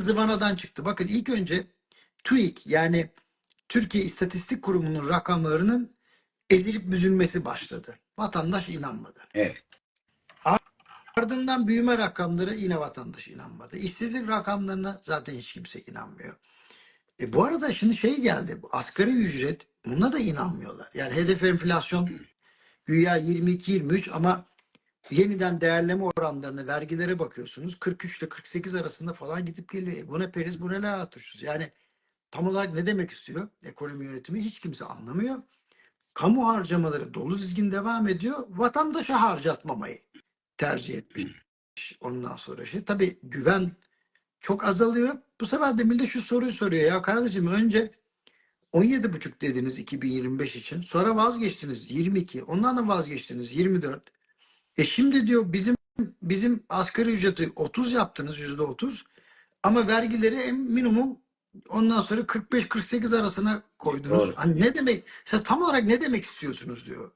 zıvanadan çıktı. Bakın ilk önce TÜİK yani Türkiye İstatistik Kurumu'nun rakamlarının ezilip büzülmesi başladı. Vatandaş inanmadı. Evet. Ardından büyüme rakamları yine vatandaş inanmadı. İşsizlik rakamlarına zaten hiç kimse inanmıyor. E bu arada şimdi şey geldi. bu Asgari ücret buna da inanmıyorlar. Yani hedef enflasyon güya 22-23 ama yeniden değerleme oranlarına vergilere bakıyorsunuz. 43 ile 48 arasında falan gidip geliyor. E bu periz bu ne atıyorsunuz. Yani tam olarak ne demek istiyor ekonomi yönetimi hiç kimse anlamıyor. Kamu harcamaları dolu dizgin devam ediyor. Vatandaşa harcatmamayı tercih etmiş. Ondan sonra şey tabii güven çok azalıyor. Bu sefer de millet şu soruyu soruyor. Ya kardeşim önce 17,5 dediniz 2025 için. Sonra vazgeçtiniz 22. Ondan da vazgeçtiniz 24. E şimdi diyor bizim bizim asgari ücreti 30 yaptınız yüzde 30 ama vergileri en minimum ondan sonra 45-48 arasına koydunuz. Doğru. Hani ne demek? Siz tam olarak ne demek istiyorsunuz diyor.